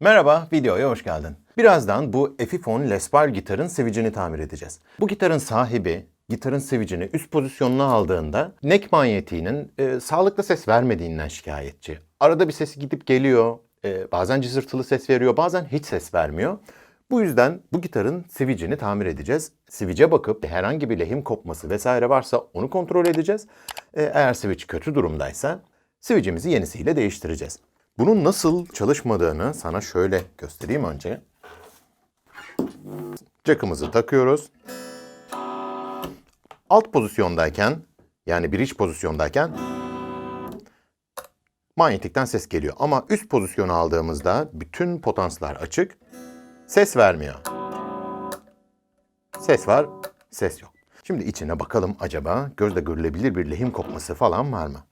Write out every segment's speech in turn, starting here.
Merhaba, videoya hoş geldin. Birazdan bu Epiphone Les Paul gitarın sevicini tamir edeceğiz. Bu gitarın sahibi gitarın sevicini üst pozisyonuna aldığında neck manyetiğinin e, sağlıklı ses vermediğinden şikayetçi. Arada bir sesi gidip geliyor, e, bazen cızırtılı ses veriyor, bazen hiç ses vermiyor. Bu yüzden bu gitarın sevicini tamir edeceğiz. Sivice bakıp herhangi bir lehim kopması vesaire varsa onu kontrol edeceğiz. E, eğer switch kötü durumdaysa switch'imizi yenisiyle değiştireceğiz. Bunun nasıl çalışmadığını sana şöyle göstereyim önce. Jack'ımızı takıyoruz. Alt pozisyondayken yani bridge pozisyondayken manyetikten ses geliyor. Ama üst pozisyonu aldığımızda bütün potanslar açık. Ses vermiyor. Ses var, ses yok. Şimdi içine bakalım acaba gözle görülebilir bir lehim kopması falan var mı?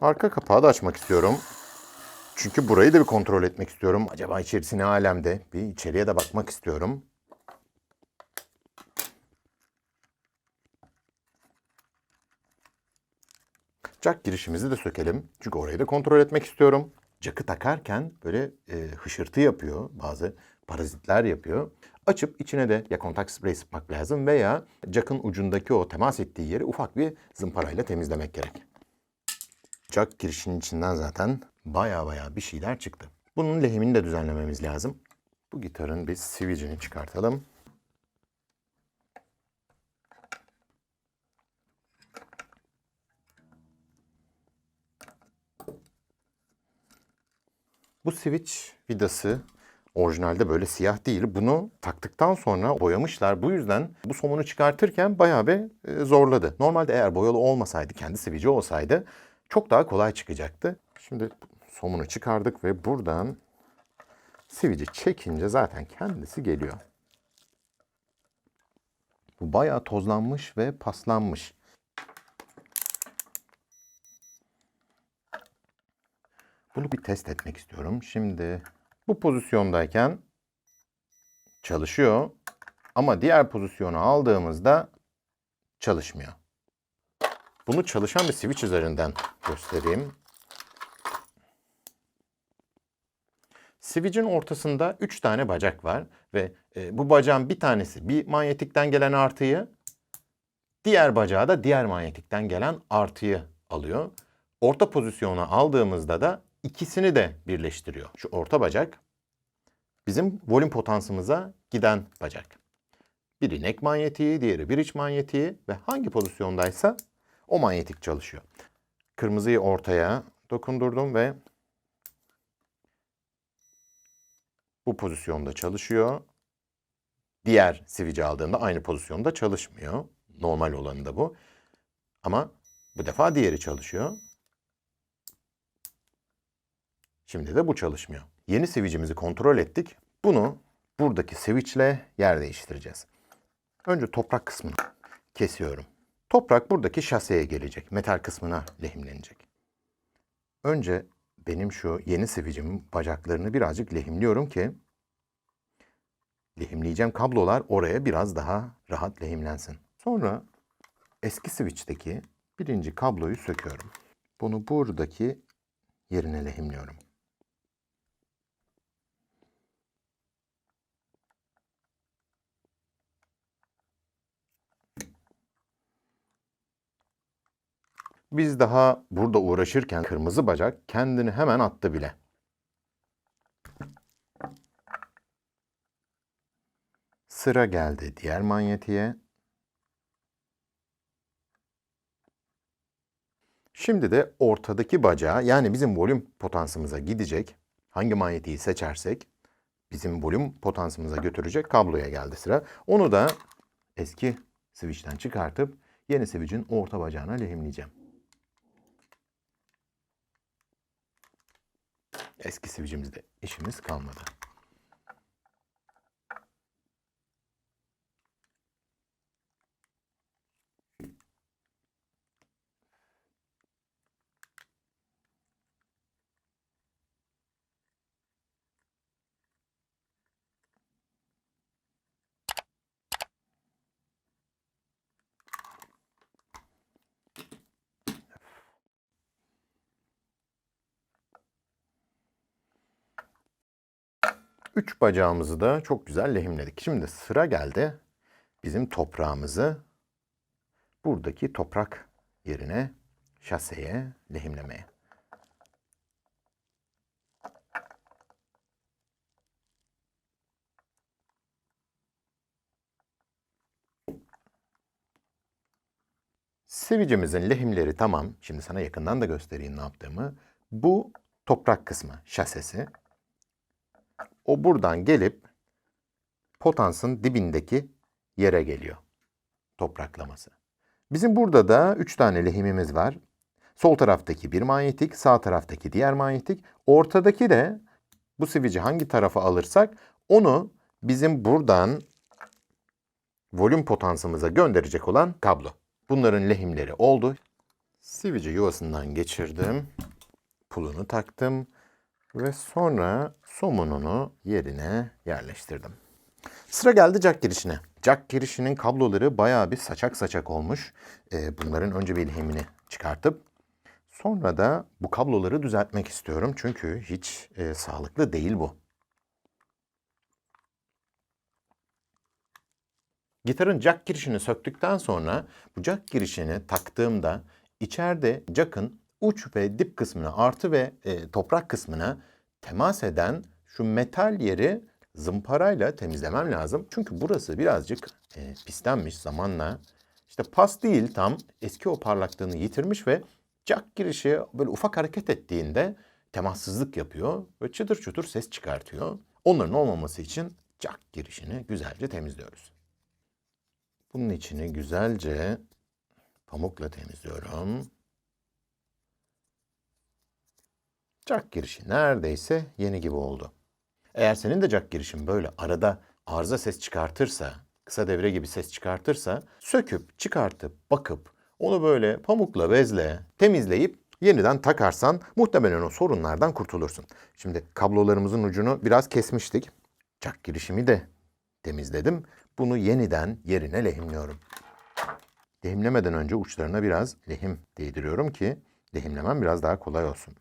Arka kapağı da açmak istiyorum. Çünkü burayı da bir kontrol etmek istiyorum. Acaba içerisi ne alemde? Bir içeriye de bakmak istiyorum. Jack girişimizi de sökelim. Çünkü orayı da kontrol etmek istiyorum. Jack'ı takarken böyle e, hışırtı yapıyor. Bazı parazitler yapıyor. Açıp içine de ya kontak sprey sıkmak lazım veya Jack'ın ucundaki o temas ettiği yeri ufak bir zımparayla temizlemek gerek. Jack girişinin içinden zaten baya baya bir şeyler çıktı. Bunun lehimini de düzenlememiz lazım. Bu gitarın bir switch'ini çıkartalım. Bu switch vidası orijinalde böyle siyah değil. Bunu taktıktan sonra boyamışlar. Bu yüzden bu somunu çıkartırken bayağı bir e, zorladı. Normalde eğer boyalı olmasaydı, kendi switch'i olsaydı çok daha kolay çıkacaktı. Şimdi somunu çıkardık ve buradan switch'i çekince zaten kendisi geliyor. Bu bayağı tozlanmış ve paslanmış. Bunu bir test etmek istiyorum. Şimdi bu pozisyondayken çalışıyor ama diğer pozisyonu aldığımızda çalışmıyor. Bunu çalışan bir switch üzerinden göstereyim. Switch'in ortasında 3 tane bacak var ve e, bu bacağın bir tanesi bir manyetikten gelen artıyı, diğer bacağı da diğer manyetikten gelen artıyı alıyor. Orta pozisyona aldığımızda da ikisini de birleştiriyor. Şu orta bacak bizim volüm potansımıza giden bacak. Biri neck manyetiği, diğeri bridge manyetiği ve hangi pozisyondaysa o manyetik çalışıyor. Kırmızıyı ortaya dokundurdum ve bu pozisyonda çalışıyor. Diğer switch'i aldığımda aynı pozisyonda çalışmıyor. Normal olanı da bu. Ama bu defa diğeri çalışıyor. Şimdi de bu çalışmıyor. Yeni switch'imizi kontrol ettik. Bunu buradaki switch'le yer değiştireceğiz. Önce toprak kısmını kesiyorum. Toprak buradaki şaseye gelecek. Metal kısmına lehimlenecek. Önce benim şu yeni switch'imin bacaklarını birazcık lehimliyorum ki lehimleyeceğim kablolar oraya biraz daha rahat lehimlensin. Sonra eski switch'teki birinci kabloyu söküyorum. Bunu buradaki yerine lehimliyorum. Biz daha burada uğraşırken kırmızı bacak kendini hemen attı bile. Sıra geldi diğer manyetiğe. Şimdi de ortadaki bacağı yani bizim volüm potansımıza gidecek hangi manyetiği seçersek bizim volüm potansımıza götürecek kabloya geldi sıra. Onu da eski switch'ten çıkartıp yeni switch'in orta bacağına lehimleyeceğim. Eski switch'imizde işimiz kalmadı. Üç bacağımızı da çok güzel lehimledik. Şimdi sıra geldi bizim toprağımızı buradaki toprak yerine şaseye lehimlemeye. Sivicimizin lehimleri tamam. Şimdi sana yakından da göstereyim ne yaptığımı. Bu toprak kısmı, şasesi. O buradan gelip potansın dibindeki yere geliyor. Topraklaması. Bizim burada da 3 tane lehimimiz var. Sol taraftaki bir manyetik, sağ taraftaki diğer manyetik. Ortadaki de bu sivici hangi tarafa alırsak onu bizim buradan volüm potansımıza gönderecek olan kablo. Bunların lehimleri oldu. Sivici yuvasından geçirdim. Pulunu taktım ve sonra somununu yerine yerleştirdim. Sıra geldi jack girişine. Jack girişinin kabloları bayağı bir saçak saçak olmuş. Ee, bunların önce bir lehimini çıkartıp sonra da bu kabloları düzeltmek istiyorum. Çünkü hiç e, sağlıklı değil bu. Gitarın jack girişini söktükten sonra bu jack girişini taktığımda içeride jack'ın uç ve dip kısmına artı ve e, toprak kısmına temas eden şu metal yeri zımparayla temizlemem lazım. Çünkü burası birazcık e, pislenmiş zamanla. İşte pas değil tam eski o parlaklığını yitirmiş ve jack girişi böyle ufak hareket ettiğinde temassızlık yapıyor ve çıtır çıtır ses çıkartıyor. Onların olmaması için jack girişini güzelce temizliyoruz. Bunun içini güzelce pamukla temizliyorum. Jack girişi neredeyse yeni gibi oldu. Eğer senin de jack girişin böyle arada arıza ses çıkartırsa, kısa devre gibi ses çıkartırsa söküp, çıkartıp, bakıp onu böyle pamukla, bezle temizleyip yeniden takarsan muhtemelen o sorunlardan kurtulursun. Şimdi kablolarımızın ucunu biraz kesmiştik. Jack girişimi de temizledim. Bunu yeniden yerine lehimliyorum. Lehimlemeden önce uçlarına biraz lehim değdiriyorum ki lehimlemem biraz daha kolay olsun.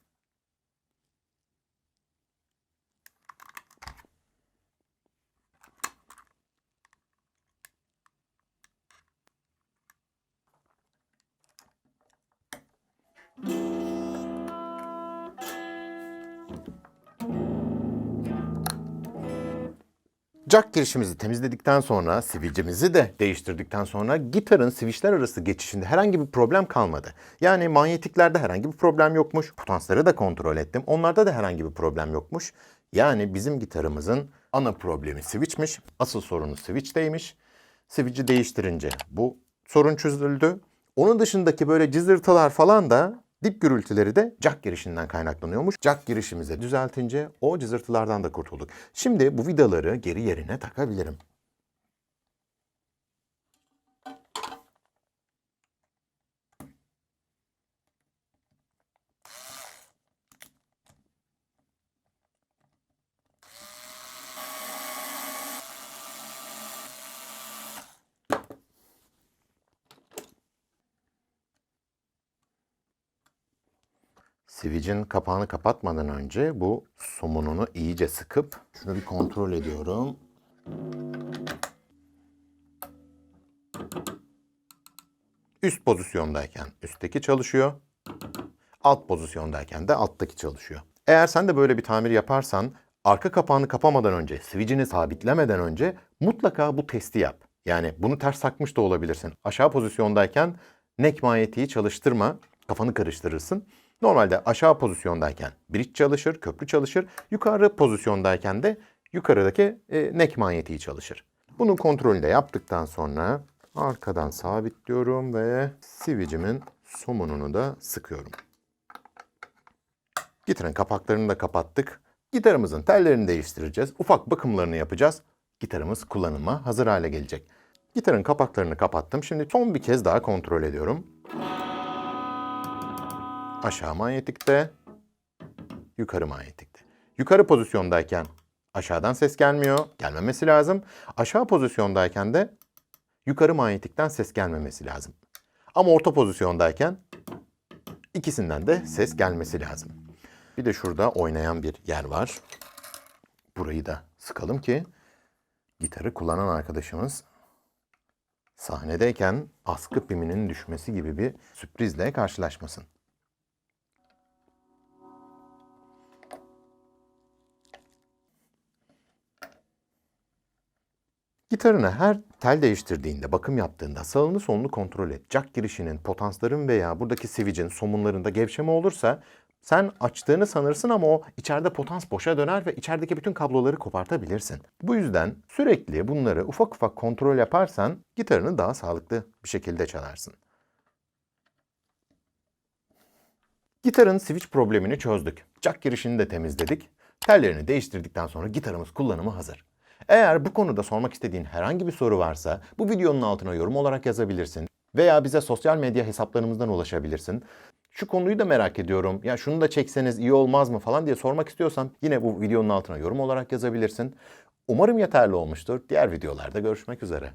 Jack girişimizi temizledikten sonra, sivilcimizi de değiştirdikten sonra gitarın switchler arası geçişinde herhangi bir problem kalmadı. Yani manyetiklerde herhangi bir problem yokmuş. Potansları da kontrol ettim. Onlarda da herhangi bir problem yokmuş. Yani bizim gitarımızın ana problemi switchmiş. Asıl sorunu switchteymiş. Switch'i değiştirince bu sorun çözüldü. Onun dışındaki böyle cızırtılar falan da dip gürültüleri de jack girişinden kaynaklanıyormuş. Jack girişimize düzeltince o cızırtılardan da kurtulduk. Şimdi bu vidaları geri yerine takabilirim. Switch'in kapağını kapatmadan önce bu somununu iyice sıkıp şunu bir kontrol ediyorum. Üst pozisyondayken üstteki çalışıyor. Alt pozisyondayken de alttaki çalışıyor. Eğer sen de böyle bir tamir yaparsan arka kapağını kapamadan önce, switch'ini sabitlemeden önce mutlaka bu testi yap. Yani bunu ters takmış da olabilirsin. Aşağı pozisyondayken neck manyetiği çalıştırma, kafanı karıştırırsın. Normalde aşağı pozisyondayken bridge çalışır, köprü çalışır. Yukarı pozisyondayken de yukarıdaki e, neck manyetiği çalışır. Bunun kontrolünü de yaptıktan sonra arkadan sabitliyorum ve switch'imin somununu da sıkıyorum. Gitarın kapaklarını da kapattık. Gitarımızın tellerini değiştireceğiz. Ufak bakımlarını yapacağız. Gitarımız kullanıma hazır hale gelecek. Gitarın kapaklarını kapattım. Şimdi son bir kez daha kontrol ediyorum. Aşağı manyetikte, yukarı manyetikte. Yukarı pozisyondayken aşağıdan ses gelmiyor, gelmemesi lazım. Aşağı pozisyondayken de yukarı manyetikten ses gelmemesi lazım. Ama orta pozisyondayken ikisinden de ses gelmesi lazım. Bir de şurada oynayan bir yer var. Burayı da sıkalım ki gitarı kullanan arkadaşımız sahnedeyken askı piminin düşmesi gibi bir sürprizle karşılaşmasın. Gitarını her tel değiştirdiğinde, bakım yaptığında sağını solunu kontrol et. Jack girişinin, potansların veya buradaki switch'in somunlarında gevşeme olursa sen açtığını sanırsın ama o içeride potans boşa döner ve içerideki bütün kabloları kopartabilirsin. Bu yüzden sürekli bunları ufak ufak kontrol yaparsan gitarını daha sağlıklı bir şekilde çalarsın. Gitarın switch problemini çözdük. Jack girişini de temizledik. Tellerini değiştirdikten sonra gitarımız kullanıma hazır. Eğer bu konuda sormak istediğin herhangi bir soru varsa bu videonun altına yorum olarak yazabilirsin. Veya bize sosyal medya hesaplarımızdan ulaşabilirsin. Şu konuyu da merak ediyorum. Ya şunu da çekseniz iyi olmaz mı falan diye sormak istiyorsan yine bu videonun altına yorum olarak yazabilirsin. Umarım yeterli olmuştur. Diğer videolarda görüşmek üzere.